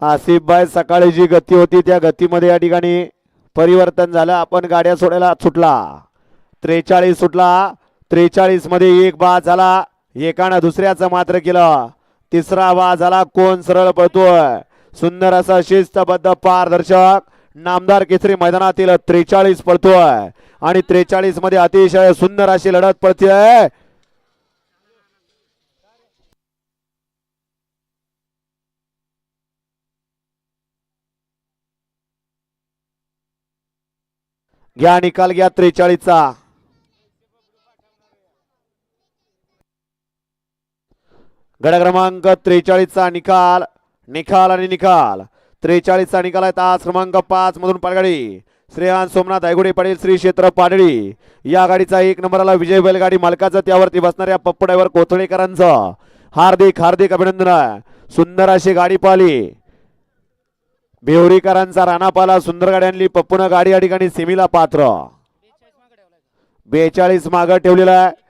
आसिफबाई सकाळी जी गती होती त्या गतीमध्ये या ठिकाणी परिवर्तन झालं. आपण गाड्या सोडायला सुटला. त्रेचाळीस सुटला. त्रेचाळीसमध्ये एक बाद झाला. एकानं दुसऱ्याचं मात्र केलं. तिसरा बाद झाला. कोण सरळ पळतोय? सुंदर असं शिस्तबद्ध पारदर्शक नामदार केसरी मैदानातील त्रेचाळीस पळतोय. आणि त्रेचाळीसमध्ये अतिशय सुंदर अशी लढत पळतीय. घ्या निकाल घ्या त्रेचाळीसचा. गड क्रमांक त्रेचाळीसचा निकाल निकाल आणि निकाल. त्रेचाळीसचा निकाल आहे तास क्रमांक पाच मधून पालगाडी. श्रेयान सोमनाथ आयगुडे पाटील श्री क्षेत्र पाडळी. या गाडीचा एक नंबरला विजय बैलगाडी मालकाचं. त्यावरती बसणाऱ्या पप्पड्यावर कोथळेकरांचं. हार्दिक हार्दिक अभिनंदन. आहे सुंदर अशी गाडी पाहिली. बेवरीकरांचा राणापाला पाला सुंदर गाडी आणली पप्पून गाडी या ठिकाणी सेमीला पात्र. बेचाळीस मागं ठेवलेला आहे.